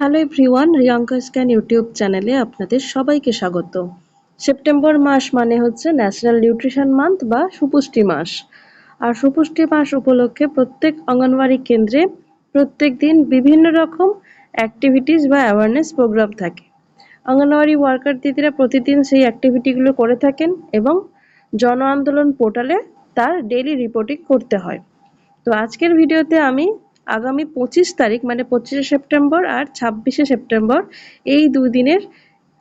Hello everyone Riyanka scan YouTube চ্যানেলে আপনাদের সবাইকে স্বাগত। সেপ্টেম্বর মাস মানে হচ্ছে ন্যাশনাল নিউট্রিশন মান্থ বা সুপুষ্টি মাস। আর সুপুষ্টি মাস উপলক্ষে প্রত্যেক অঙ্গনওয়াড়ি কেন্দ্রে প্রত্যেক দিন বিভিন্ন রকম অ্যাক্টিভিটিস বা অ্যাওয়ারনেস প্রোগ্রাম থাকে। অঙ্গনওয়াড়ি ওয়ার্কার দিদিরা প্রতিদিন সেই অ্যাক্টিভিটিগুলো করে থাকেন এবং জন আন্দোলন পোর্টালে তার ডেইলি রিপোর্টিং করতে হয়। তো আজকের ভিডিওতে আমি আগামী পঁচিশ তারিখ মানে পঁচিশে সেপ্টেম্বর আর ছাব্বিশে সেপ্টেম্বর, এই দুই দিনের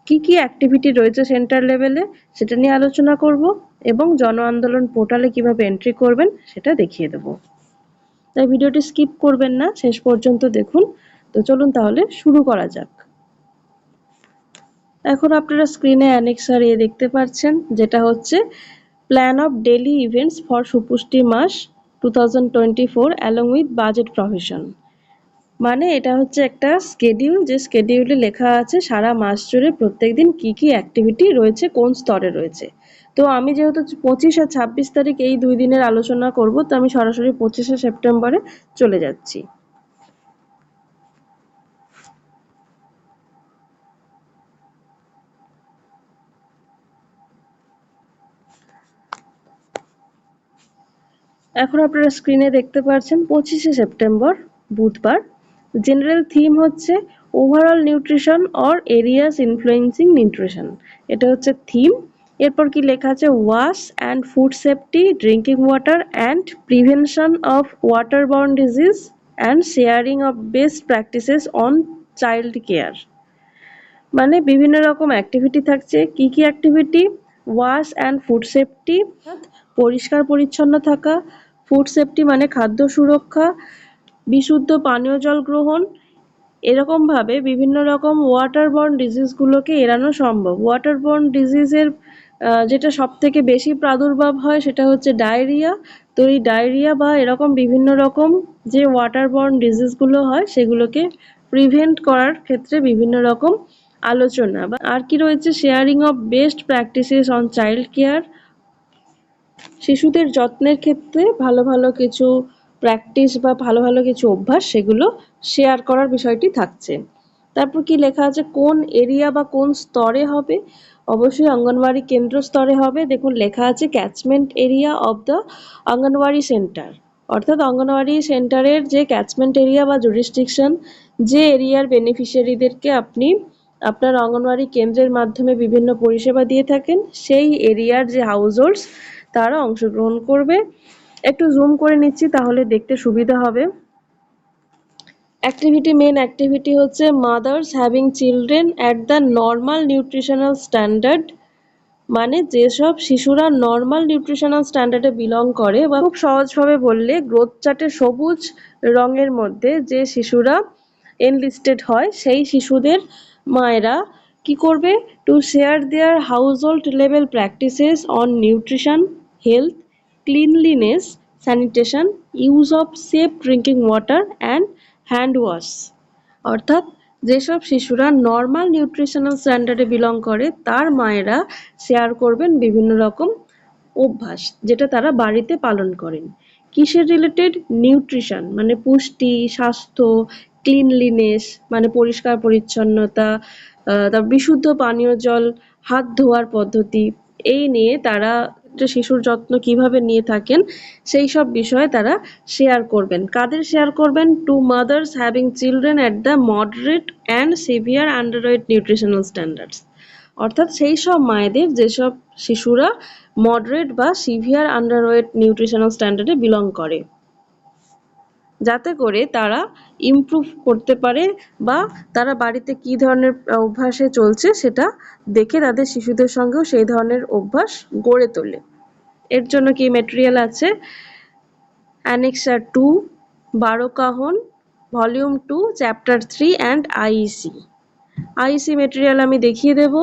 কি কি অ্যাক্টিভিটি রয়েছে সেন্টার লেভেলে সেটা নিয়ে আলোচনা করব এবং জন আন্দোলন পোর্টালে কীভাবে এন্ট্রি করবেন সেটা দেখিয়ে দেব। তাই ভিডিওটি স্কিপ করবেন না, শেষ পর্যন্ত দেখুন। তো চলুন তাহলে শুরু করা যাক। এখন আপনারা স্ক্রিনে অ্যানেক্সার এ দেখতে পাচ্ছেন যেটা হচ্ছে plan of daily events for সুপুষ্টি mass. Two thousand twenty four along with budget provision মানে এটা হচ্ছে একটা স্কেডিউল যে স্কেডিউলে লেখা আছে সারা মাস জুড়ে প্রত্যেক দিন কী কী অ্যাক্টিভিটি রয়েছে, কোন স্তরে রয়েছে। তো আমি যেহেতু পঁচিশ আর ছাব্বিশ তারিখ এই দুই দিনের আলোচনা করব, তো আমি সরাসরি পঁচিশে সেপ্টেম্বরে চলে যাচ্ছি। এখন আপনারা স্ক্রিনে দেখতে পাচ্ছেন পঁচিশে সেপ্টেম্বর, বুধবার। জেনারেল থিম হচ্ছে overall nutrition or areas influencing nutrition এটা হচ্ছে থিম এরপর কি লেখা আছে? Wash and food safety drinking water and prevention of waterborne disease and sharing of best practices on child care মানে বিভিন্ন রকম অ্যাক্টিভিটি থাকছে। কি কি activity wash and food safety পরিষ্কার পরিচ্ছন্ন থাকা ফুড সেফটি মানে খাদ্য সুরক্ষা, বিশুদ্ধ পানীয় জল গ্রহণ, এরকমভাবে বিভিন্ন রকম ওয়াটারবর্ন ডিজিজগুলোকে এড়ানো সম্ভব। ওয়াটারবর্ন ডিজিজের যেটা সব থেকে বেশি প্রাদুর্ভাব হয় সেটা হচ্ছে ডায়রিয়া তো এই ডায়রিয়া বা এরকম বিভিন্ন রকম যে ওয়াটারবর্ন ডিজিজগুলো হয়, সেগুলোকে প্রিভেন্ট করার ক্ষেত্রে বিভিন্ন রকম আলোচনা বা আর কি রয়েছে? Sharing of best practices on child care শিশুদের যত্নের ক্ষেত্রে ভালো ভালো কিছু প্র্যাকটিস বা ভালো ভালো কিছু অভ্যাস সেগুলো শেয়ার করার বিষয়টি থাকছে। তারপর কি লেখা আছে? কোন এরিয়া বা কোন স্তরে হবে? অবশ্যই অঙ্গনওয়াড়ি কেন্দ্র স্তরে হবে। দেখুন, লেখা আছে catchment area of the anganwadi centre অর্থাৎ অঙ্গনওয়াড়ি সেন্টারের যে ক্যাচমেন্ট এরিয়া বা জুরিস্টিকশন যে এরিয়ার বেনিফিশিয়ারিদেরকে আপনি আপনার অঙ্গনওয়াড়ি কেন্দ্রের মাধ্যমে বিভিন্ন পরিষেবা দিয়ে থাকেন, সেই এরিয়ার যে হাউস হোল্ডস তারা অংশগ্রহণ করবে। একটু জুম করে নিচ্ছি, তাহলে দেখতে সুবিধা হবে। অ্যাক্টিভিটি মেন অ্যাক্টিভিটি হচ্ছে mothers having children at the normal nutritional standard মানে যেসব শিশুরা নর্মাল নিউট্রিশনাল স্ট্যান্ডার্ডে বিলং করে বা খুব সহজভাবে বললে গ্রোথ চার্টে সবুজ রঙের মধ্যে যে শিশুরা এনলিস্টেড হয়, সেই শিশুদের মায়েরা কি করবে? To share their household level practices on nutrition health cleanliness sanitation use of safe drinking water and hand wash অর্থাৎ যেসব শিশুরা নর্মাল নিউট্রিশনাল স্ট্যান্ডার্ডে বিলং করে, তার মায়েরা শেয়ার করবেন বিভিন্ন রকম অভ্যাস যেটা তারা বাড়িতে পালন করেন। কিসের রিলেটেড নিউট্রিশন মানে পুষ্টি, স্বাস্থ্য ক্লিনলিনেস মানে পরিষ্কার পরিচ্ছন্নতা তার বিশুদ্ধ পানীয় জল, হাত ধোয়ার পদ্ধতি, এই নিয়ে তারা শিশুর যত্ন কীভাবে নিয়ে থাকেন, সেই সব বিষয়ে তারা শেয়ার করবেন। কাদের শেয়ার করবেন? To mothers having children at the moderate and severe underweight nutritional standards অর্থাৎ সেই সব মায়েদের যেসব শিশুরা মডারেট বা সিভিয়ার আন্ডারওয়েট নিউট্রিশনাল স্ট্যান্ডার্ডে বিলং করে। যাতে করে তারা ইমপ্রুভ করতে পারে বা তারা বাড়িতে কি ধরনের অভ্যাসে চলছে সেটা দেখে তাদের শিশুদের সঙ্গেও সেই ধরনের অভ্যাস গড়ে তোলে। এর জন্য কি মেটেরিয়াল আছে? অ্যানেক্সার টু বারো কাহন volume two chapter three and IEC IEC material আমি দেখিয়ে দেব,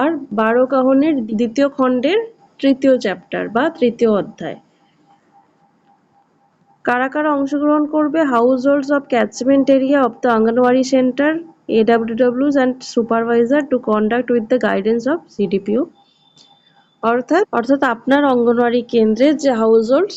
আর বারো কাহনের দ্বিতীয় খণ্ডের তৃতীয় চ্যাপ্টার বা তৃতীয় অধ্যায়। কারা কারা অংশগ্রহণ করবে? Households of catchment area of the anganwadi centre এডাব্লিউডাব্লিউস and supervisor to conduct with the guidance of CDPO অর্থাৎ অর্থাৎ আপনার অঙ্গনওয়াড়ি কেন্দ্রের যে হাউস হোল্ডস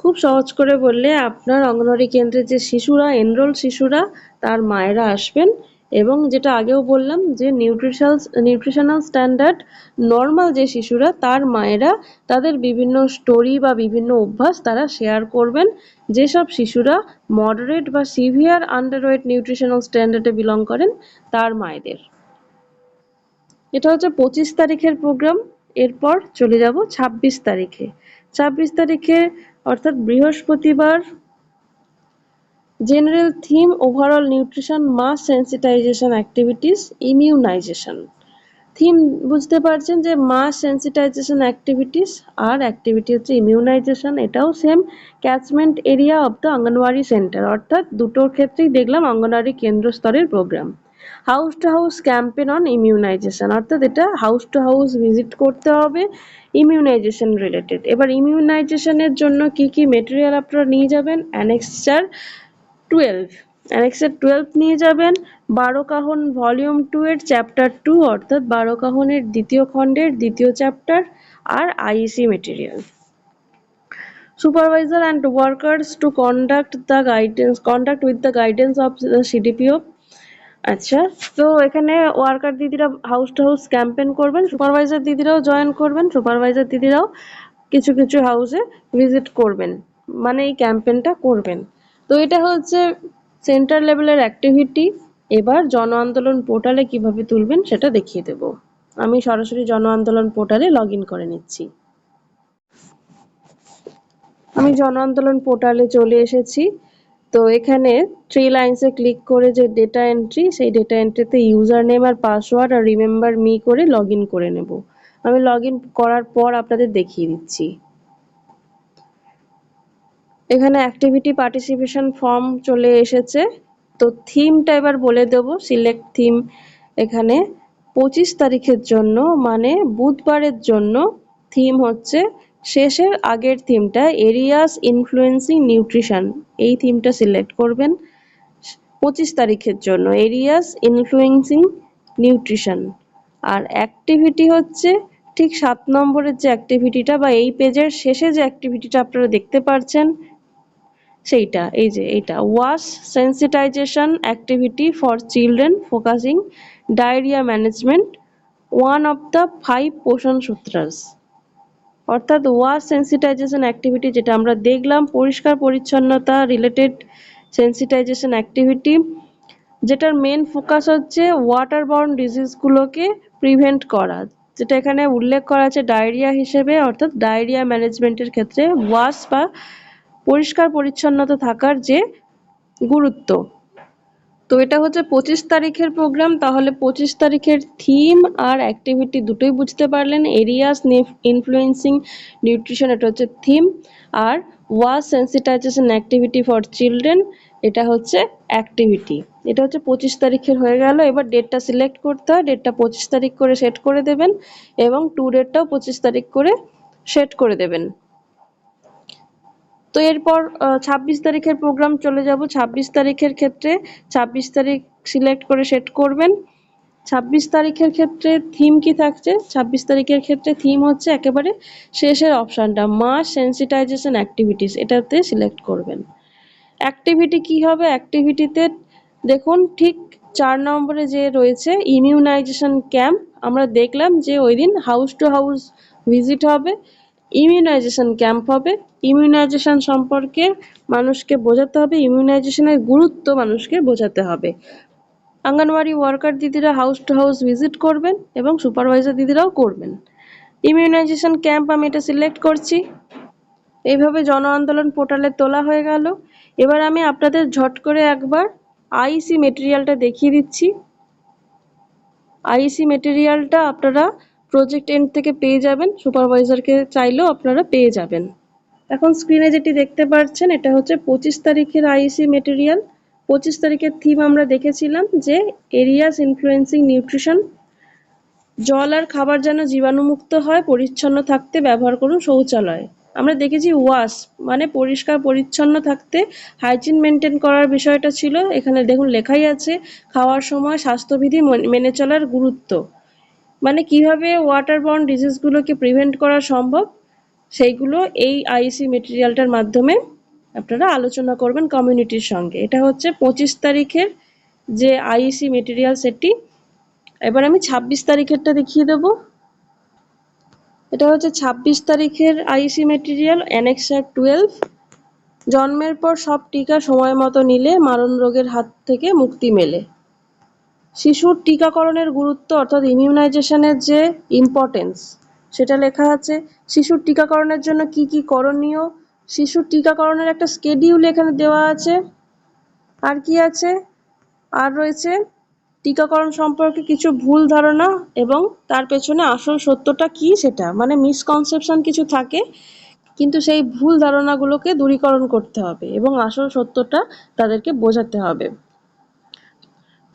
খুব সহজ করে বললে আপনার অঙ্গনওয়াড়ি কেন্দ্রে যে শিশুরা এনরোল শিশুরা, তার মায়েরা আসবেন। এবং যেটা আগেও বললাম যে নিউট্রিশাল নিউট্রিশনাল স্ট্যান্ডার্ড নর্মাল যে শিশুরা, তার মায়েরা তাদের বিভিন্ন স্টোরি বা বিভিন্ন অভ্যাস তারা শেয়ার করবেন। যেসব শিশুরা মডারেট বা সিভিয়ার আন্ডারওয়েট নিউট্রিশনাল স্ট্যান্ডার্ডে বিলং করেন, তার মায়েদের। এটা হচ্ছে পঁচিশ তারিখের প্রোগ্রাম এরপর চলে যাব ছাব্বিশ তারিখে। ছাব্বিশ তারিখে অর্থাৎ বৃহস্পতিবার general theme overall nutrition mass sensitization activities immunization theme বুঝতে পারছেন যে মাস সেন্সিটাইজেশন অ্যাক্টিভিটিস আর অ্যাক্টিভিটি হচ্ছে ইমিউনাইজেশন এটাও same catchment area of the anganwadi centre অর্থাৎ দুটোর ক্ষেত্রেই দেখলাম অঙ্গনওয়াড়ি কেন্দ্র স্তরের program house to house campaign on immunization অর্থাৎ এটা হাউস টু হাউস ভিজিট করতে হবে ইমিউনাইজেশন রিলেটেড এবার ইমিউনাইজেশনের জন্য কি কি মেটেরিয়াল আপনারা নিয়ে যাবেন? অ্যানেক্সচার টুয়েলভ অ্যানেক্সের টুয়েলভ নিয়ে যাবেন। বারো কাহন ভলিউম টু এর চ্যাপ্টার টু অর্থাৎ বারো কাহনের দ্বিতীয় খণ্ডের দ্বিতীয় chapter R IC material supervisor and workers to conduct the guidance, conduct with the guidance of the CDPO আচ্ছা তো এখানে ওয়ার্কার দিদিরা হাউস টু হাউস ক্যাম্পেন করবেন সুপারভাইজার দিদিরাও জয়েন করবেন সুপারভাইজার দিদিরাও কিছু কিছু হাউসে ভিজিট করবেন মানে এই ক্যাম্পেনটা করবেন। তো এটা হচ্ছে সেন্টার লেভেলের অ্যাক্টিভিটি এবার জন আন্দোলন পোর্টালে কীভাবে তুলবেন সেটা দেখিয়ে দেব। আমি সরাসরি জন আন্দোলন পোর্টালে লগ করে নিচ্ছি। আমি জন আন্দোলন পোর্টালে চলে এসেছি। তো এখানে থ্রি লাইন্সে ক্লিক করে যে ডেটা এন্ট্রি সেই ডেটা এন্ট্রিতে ইউজার নেম আর পাসওয়ার্ড আর রিমেম্বার মি করে লগ করে নেব। আমি লগ করার পর আপনাদের দেখিয়ে দিচ্ছি। এখানে অ্যাক্টিভিটি পার্টিসিপেশন ফর্ম চলে এসেছে। তো থিমটা এবার বলে দেব সিলেক্ট থিম এখানে। পঁচিশ তারিখের জন্য মানে বুধবারের জন্য থিম হচ্ছে শেষের আগের থিমটা এরিয়াস ইনফ্লুয়েন্সিং নিউট্রিশন এই থিমটা সিলেক্ট করবেন পঁচিশ তারিখের জন্য এরিয়াস ইনফ্লুয়েন্সিং নিউট্রিশন আর অ্যাক্টিভিটি হচ্ছে ঠিক সাত নম্বরের যে অ্যাক্টিভিটিটা বা এই পেজের শেষে যে অ্যাক্টিভিটিটা আপনারা দেখতে পাচ্ছেন সেইটা, এই যে এইটা wash sensitization activity for children focusing diarrhoea management one of the five পোষণ সূত্রাস অর্থাৎ ওয়াশ সেন্সিটাইজেশন অ্যাক্টিভিটি যেটা আমরা দেখলাম, পরিষ্কার পরিচ্ছন্নতা রিলেটেড সেন্সিটাইজেশন অ্যাক্টিভিটি যেটার মেন ফোকাস হচ্ছে ওয়াটার বর্ন ডিজিজগুলোকে প্রিভেন্ট করা। যেটা এখানে উল্লেখ করা আছে ডায়রিয়া হিসেবে, অর্থাৎ ডায়রিয়া ম্যানেজমেন্টের ক্ষেত্রে। ওয়াশ বা পরিষ্কার পরিচ্ছন্নতা থাকার যে গুরুত্ব। তো এটা হচ্ছে পঁচিশ তারিখের প্রোগ্রাম তাহলে পঁচিশ তারিখের থিম আর অ্যাক্টিভিটি দুটোই বুঝতে পারলেন। এরিয়াস ইনফ্লুয়েন্সিং নিউট্রিশন এটা হচ্ছে theme R wash sensitization activity for children এটা হচ্ছে অ্যাক্টিভিটি এটা হচ্ছে পঁচিশ তারিখের হয়ে গেল। এবার ডেটটা সিলেক্ট করতে হয়। ডেটটা পঁচিশ তারিখ করে সেট করে দেবেন এবং টু ডেটটাও পঁচিশ তারিখ করে সেট করে দেবেন। তো এরপর ছাব্বিশ তারিখের প্রোগ্রাম চলে যাব। ছাব্বিশ তারিখের ক্ষেত্রে, ছাব্বিশ তারিখ সিলেক্ট করে সেট করবেন। ছাব্বিশ তারিখের ক্ষেত্রে থিম কি থাকছে? ছাব্বিশ তারিখের ক্ষেত্রে থিম হচ্ছে একেবারে শেষের অপশানটা মাস সেন্সিটাইজেশন অ্যাক্টিভিটিস এটাতে সিলেক্ট করবেন। অ্যাক্টিভিটি কি হবে? অ্যাক্টিভিটিতে দেখুন, ঠিক চার নম্বরে যে রয়েছে ইমিউনাইজেশন ক্যাম্প আমরা দেখলাম যে ওই দিন হাউস টু হাউস ভিজিট হবে। ইমিউনাইজেশন ক্যাম্প হবে। ইমিউনাইজেশন সম্পর্কে মানুষকে বোঝাতে হবে। ইমিউনাইজেশনের গুরুত্ব মানুষকে বোঝাতে হবে। আঙ্গনওয়াড়ি ওয়ার্কার দিদিরা হাউস টু হাউস ভিজিট করবেন এবং সুপারভাইজার দিদিরাও করবেন। ইমিউনাইজেশন ক্যাম্প আমি এটা সিলেক্ট করছি। এইভাবে জন আন্দোলন পোর্টালে তোলা হয়ে গেল। এবার আমি আপনাদের ঝট করে একবার আইসি মেটেরিয়ালটা দেখিয়ে দিচ্ছি। আইসি মেটেরিয়ালটা আপনারা প্রজেক্ট এন্ড থেকে পেয়ে যাবেন। সুপারভাইজারকে চাইলেও আপনারা পেয়ে যাবেন। এখন স্ক্রিনে যেটি দেখতে পাচ্ছেন, এটা হচ্ছে পঁচিশ তারিখের আইসি মেটেরিয়াল পঁচিশ তারিখের থিম আমরা দেখেছিলাম যে এরিয়াস ইনফ্লুয়েন্সিং নিউট্রিশন জল আর খাবার যেন জীবাণুমুক্ত হয়, পরিচ্ছন্ন থাকতে ব্যবহার করুন শৌচালয়। আমরা দেখেছি ওয়াশ মানে পরিষ্কার, পরিচ্ছন্ন থাকতে হাইজিন মেনটেন করার বিষয়টা ছিল। এখানে দেখুন লেখাই আছে, খাওয়ার সময় স্বাস্থ্যবিধি মেনে চলার গুরুত্ব। মানে কীভাবে ওয়াটার বর্ন ডিজিজগুলোকে প্রিভেন্ট করা সম্ভব, সেইগুলো এই আইসি মেটেরিয়ালটার মাধ্যমে আপনারা আলোচনা করবেন কমিউনিটির সঙ্গে। এটা হচ্ছে পঁচিশ তারিখের যে আইসি মেটেরিয়াল সেটটি। এবার আমি ছাব্বিশ তারিখেরটা দেখিয়ে দেব। এটা হচ্ছে ছাব্বিশ তারিখের আইসি মেটেরিয়াল অ্যানেক্সার টুয়েলভ জন্মের পর সব টিকা সময় মতো নিলে মারণ রোগের হাত থেকে মুক্তি মেলে। শিশুর টিকাকরণের গুরুত্ব অর্থাৎ ইমিউনাইজেশনের যে ইম্পর্টেন্স সেটা লেখা আছে, শিশুর টিকাকরণের জন্য কি কি করণীয়, শিশুর টিকাকরণের একটা স্কেডিউল এখানে দেওয়া আছে, আর কি আছে, আর রয়েছে টিকাকরণ সম্পর্কে কিছু ভুল ধারণা এবং তার পেছনে আসল সত্যটা কি সেটা মানে মিসকনসেপশন কিছু থাকে, কিন্তু সেই ভুল ধারণাগুলোকে দূরীকরণ করতে হবে এবং আসল সত্যটা তাদেরকে বোঝাতে হবে।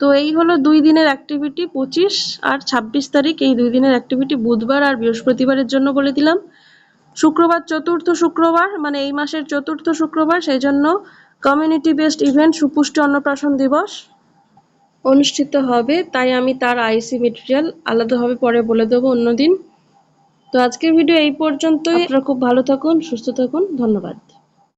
তো এই হলো দুই দিনের অ্যাক্টিভিটি পঁচিশ আর ছাব্বিশ তারিখ। এই দুই দিনের অ্যাক্টিভিটি বুধবার আর বৃহস্পতিবারের জন্য বলে দিলাম। শুক্রবার চতুর্থ শুক্রবার মানে এই মাসের চতুর্থ শুক্রবার, সেই জন্য কমিউনিটি বেসড ইভেন্ট সুপুষ্টি অন্নপ্রাশন দিবস অনুষ্ঠিত হবে। তাই আমি তার আইসি মেটেরিয়াল আলাদাভাবে পরে বলে দেবো অন্যদিন। তো আজকের ভিডিও এই পর্যন্তই। আপনারা খুব ভালো থাকুন, সুস্থ থাকুন। ধন্যবাদ।